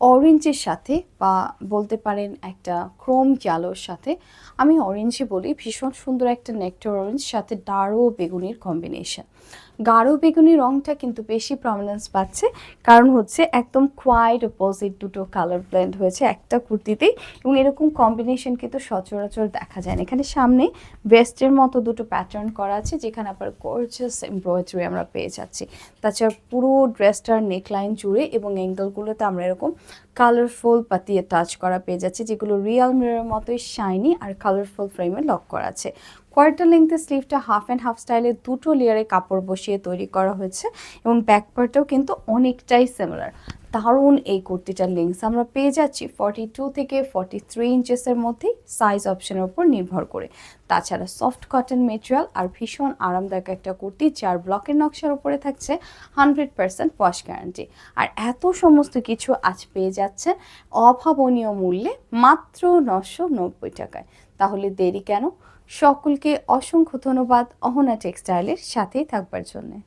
অরেঞ্জের সাথে বা বলতে পারেন একটা ক্রোম জালোর সাথে, আমি অরেঞ্জে বলি, ভীষণ সুন্দর একটা নেকটার অরেঞ্জ সাথে গাঢ় বেগুনির কম্বিনেশন গাঢ় বেগুনি রংটা কিন্তু বেশি প্রমিনেন্স পাচ্ছে, কারণ হচ্ছে একদম কোয়াইট অপোজিট দুটো কালার ব্লেন্ড হয়েছে একটা কুর্তিতেই, এবং এরকম কম্বিনেশন কিন্তু সচরাচর দেখা যায় না। এখানে সামনে ভেস্টের মতো দুটো প্যাটার্ন করা আছে, যেখানে আবার গর্জাস এমব্রয়ডারি আমরা পেয়ে যাচ্ছি। তাছাড়া পুরো ড্রেসটার নেকলাইন জুড়ে এবং অ্যাঙ্গেলগুলোতে আমরা এরকম কালারফুল পাতিয়ে টাচ করা পেয়ে যাচ্ছে যেগুলো রিয়াল মিরর মতোই শাইনি আর কালারফুল ফ্রেমে লক করা আছে। কোয়ার্টার লেন্থের স্লিভটা হাফ অ্যান্ড হাফ স্টাইলে দুটো লেয়ারে কাপড় বসিয়ে তৈরি করা হয়েছে এবং ব্যাক পার্টটাও কিন্তু অনেকটাই সিমিলার দারুণ এই কুর্তিটার লেন্থ আমরা পেয়ে যাচ্ছি ফর্টি টু থেকে ফর্টি থ্রি ইঞ্চেসের মধ্যেই সাইজ অপশনের উপর নির্ভর করে। তাছাড়া সফট কটন মেটেরিয়াল আর ভীষণ আরামদায়ক একটা কুর্তি যার ব্লকের নকশার উপরে থাকছে হান্ড্রেড পার্সেন্ট ওয়াশ গ্যারান্টি আর এত সমস্ত কিছু আজ পেয়ে যাচ্ছে অভাবনীয় মূল্যে মাত্র নশো নব্বই টাকায়। তাহলে দেরি কেন? সকলকে অসংখ্য ধন্যবাদ অহনা টেক্সটাইলের সাথেই থাকবার জন্যে।